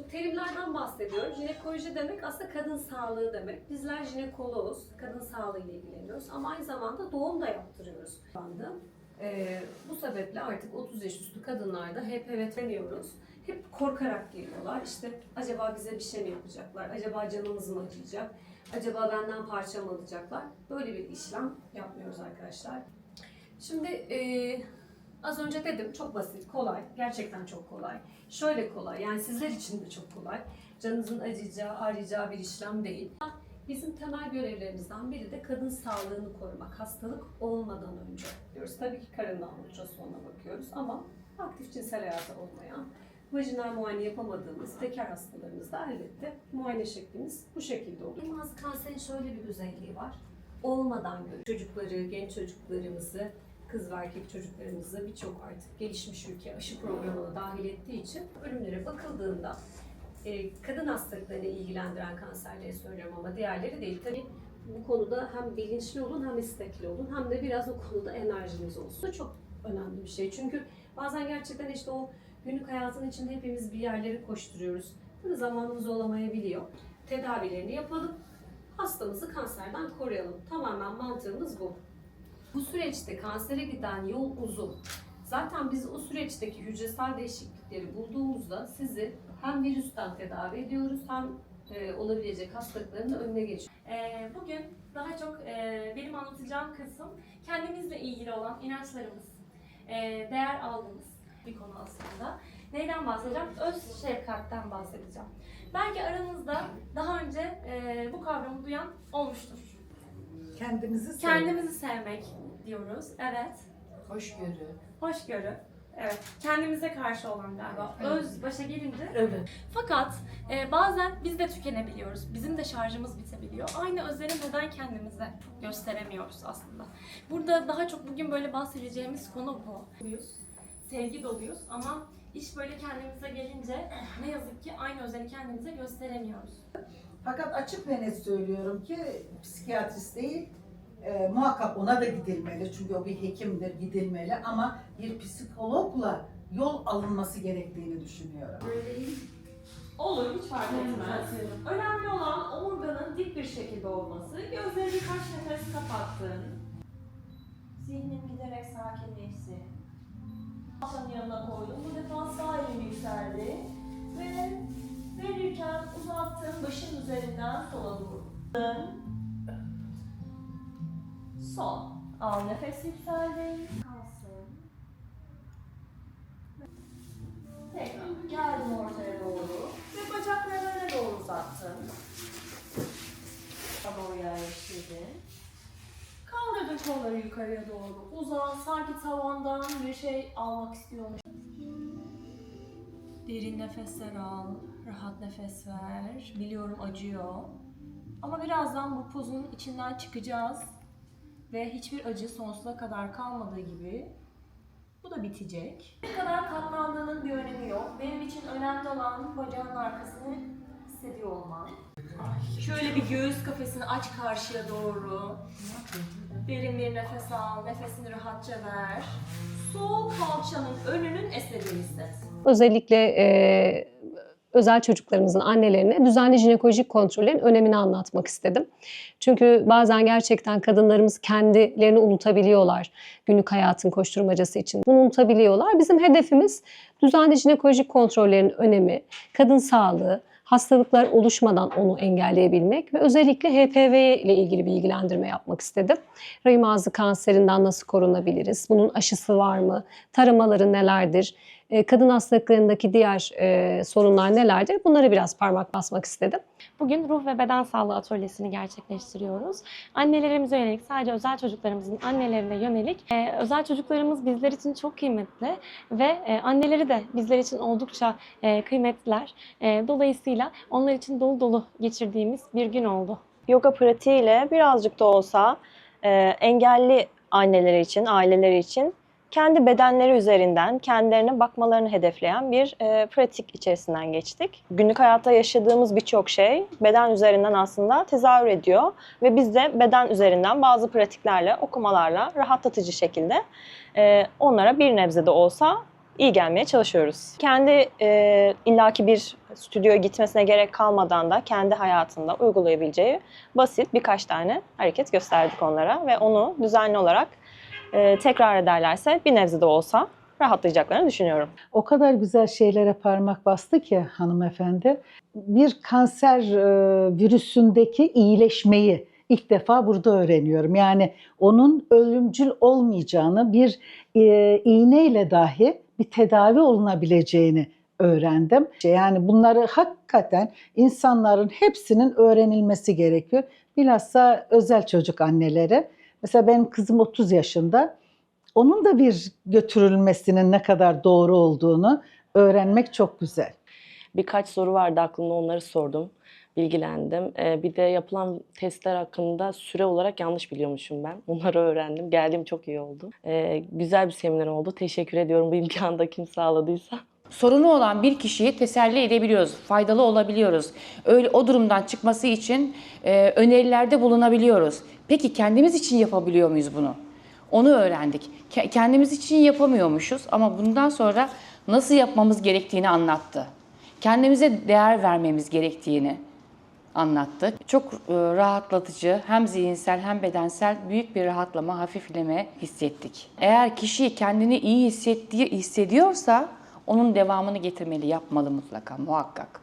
Şimdi terimlerden bahsediyorum. Jinekoloji demek aslında kadın sağlığı demek. Bizler jinekoloğuz, kadın sağlığı ile ilgileniyoruz ama aynı zamanda doğum da yaptırıyoruz. Ee, bu sebeple artık 30 yaş üstü kadınlarda HPV deniyoruz. Hep korkarak geliyorlar. İşte acaba bize bir şey mi yapacaklar? Acaba canımız mı acıyacak? Acaba benden parça mı alacaklar? Böyle bir işlem yapmıyoruz arkadaşlar. Şimdi eee, az önce dedim çok basit, kolay. Gerçekten çok kolay. Şöyle kolay, yani sizler için de çok kolay. Canınızın acıyacağı, ağrıyacağı bir işlem değil. Bizim temel görevlerimizden biri de kadın sağlığını korumak. Hastalık olmadan önce diyoruz. Tabii ki karından ultrasonuna bakıyoruz ama aktif cinsel hayatı olmayan, vajinal muayene yapamadığımız bekar hastalarımızda elbette muayene şeklimiz bu şekilde oluyor. Yılmaz kanserin şöyle bir özelliği var. Olmadan görüyoruz. Çocukları, genç çocuklarımızı, kız ve erkek çocuklarımızı birçok artık gelişmiş ülke aşı programına dahil ettiği için ölümlere bakıldığında e, kadın hastalıklarını ilgilendiren kanserleri söylüyorum ama diğerleri değil. Tabii bu konuda hem bilinçli olun hem istekli olun hem de biraz o konuda enerjiniz olsun. Çok önemli bir şey. Çünkü bazen gerçekten işte o günlük hayatın içinde hepimiz bir yerlere koşturuyoruz. Tabii zamanımız olamayabiliyor. Tedavilerini yapalım. Hastamızı kanserden koruyalım. Tamamen mantığımız bu. Bu süreçte kansere giden yol uzun. Zaten biz o süreçteki hücresel değişiklikleri bulduğumuzda sizi hem virüsten tedavi ediyoruz hem e, olabilecek hastalıkların da önüne geçiyoruz. Ee, bugün daha çok e, benim anlatacağım kısım kendimizle ilgili olan inançlarımız, e, değer algımız bir konu aslında. Neyden bahsedeceğim? Öz şefkatten bahsedeceğim. Belki aranızda daha önce e, bu kavramı duyan olmuştur. Kendimizi sev. Kendimizi sevmek diyoruz. Evet. Hoşgörü. Hoşgörü. Evet. Kendimize karşı olan galiba. Öz başa gelince Evet. Fakat e, bazen biz de tükenebiliyoruz. Bizim de şarjımız bitebiliyor. Aynı özleri neden kendimize gösteremiyoruz aslında. Burada daha çok bugün böyle bahsedeceğimiz konu bu. Sevgi doluyuz ama iş böyle kendimize gelince ne yazık ki aynı özeni kendimize gösteremiyoruz. Fakat açık ve net söylüyorum ki psikiyatrist değil, e, muhakkak ona da gidilmeli çünkü o bir hekimdir, gidilmeli ama bir psikologla yol alınması gerektiğini düşünüyorum. Olur, hiç fark etmez. Önemli olan omurganın dik bir şekilde olması. Gözleri birkaç nefes kapattın. Zihnin giderek sakinleşsin. Yanına koydum. Bu defa sağ elim yükseldi. Ve verirken uzattın başın üzerinden sola doğru. Son. Al nefes yükseldi. Kalsın. Tekrar geldim ortaya doğru ve bacaklarını öne doğru uzattın. Tabağı yerleştirdin. Kaldırdın kolları yukarıya doğru. Uzan, sanki tavandan bir şey almak istiyormuş. Derin nefesler al, rahat nefes ver. Biliyorum acıyor. Ama birazdan bu pozun içinden çıkacağız. Ve hiçbir acı sonsuza kadar kalmadığı gibi bu da bitecek. Ne kadar katlandığının bir önemi yok. Benim için önemli olan bacağın arkasını hissediyor olman. Şöyle bir göğüs kafesini aç karşıya doğru. Derin bir nefes al, nefesini rahatça ver. Sol kalçanın önünün esnediğini. Özellikle e, özel çocuklarımızın annelerine düzenli jinekolojik kontrollerin önemini anlatmak istedim. Çünkü bazen gerçekten kadınlarımız kendilerini unutabiliyorlar günlük hayatın koşturmacası için. Bunu unutabiliyorlar. Bizim hedefimiz düzenli jinekolojik kontrollerin önemi, kadın sağlığı, hastalıklar oluşmadan onu engelleyebilmek ve özellikle HPV ile ilgili bilgilendirme yapmak istedim. Rahim ağzı kanserinden nasıl korunabiliriz? Bunun aşısı var mı? Taramaları nelerdir? E, Kadın hastalıklarındaki diğer e, sorunlar nelerdir? Bunları biraz parmak basmak istedim. Bugün ruh ve beden sağlığı atölyesini gerçekleştiriyoruz. Annelerimize yönelik, sadece özel çocuklarımızın annelerine yönelik. e, özel çocuklarımız bizler için çok kıymetli ve e, anneleri de bizler için oldukça e, kıymetliler. E, dolayısıyla onlar için dolu dolu geçirdiğimiz bir gün oldu. yoga pratiğiyle birazcık da olsa e, engelli anneleri için, aileleri için kendi bedenleri üzerinden kendilerine bakmalarını hedefleyen bir e, pratik içerisinden geçtik. Günlük hayatta yaşadığımız birçok şey beden üzerinden aslında tezahür ediyor ve biz de beden üzerinden bazı pratiklerle, okumalarla rahatlatıcı şekilde e, onlara bir nebze de olsa iyi gelmeye çalışıyoruz. Kendi e, illaki bir stüdyoya gitmesine gerek kalmadan da kendi hayatında uygulayabileceği basit birkaç tane hareket gösterdik onlara ve onu düzenli olarak e, tekrar ederlerse bir nebze de olsa rahatlayacaklarını düşünüyorum. O kadar güzel şeylere parmak bastı ki hanımefendi. Bir kanser e, virüsündeki iyileşmeyi ilk defa burada öğreniyorum. Yani onun ölümcül olmayacağını, bir e, iğneyle dahi bir tedavi olunabileceğini öğrendim. Yani bunları hakikaten insanların hepsinin öğrenilmesi gerekiyor. Bilhassa özel çocuk anneleri. Mesela benim kızım 30 yaşında. Onun da bir götürülmesinin ne kadar doğru olduğunu öğrenmek çok güzel. Birkaç soru vardı aklımda onları sordum. Bilgilendim. Ee, bir de yapılan testler hakkında süre olarak yanlış biliyormuşum ben. Onları öğrendim. Geldiğim çok iyi oldu. Ee, güzel bir seminer oldu. Teşekkür ediyorum bu imkanı da kim sağladıysa. Sorunu olan bir kişiyi teselli edebiliyoruz, faydalı olabiliyoruz. Öyle o durumdan çıkması için e, önerilerde bulunabiliyoruz. Peki kendimiz için yapabiliyor muyuz bunu? Onu öğrendik. Ke- kendimiz için yapamıyormuşuz ama bundan sonra nasıl yapmamız gerektiğini anlattı. Kendimize değer vermemiz gerektiğini anlattı. Çok e, rahatlatıcı, hem zihinsel hem bedensel büyük bir rahatlama, hafifleme hissettik. Eğer kişi kendini iyi hissettiği hissediyorsa onun devamını getirmeli, yapmalı mutlaka, muhakkak.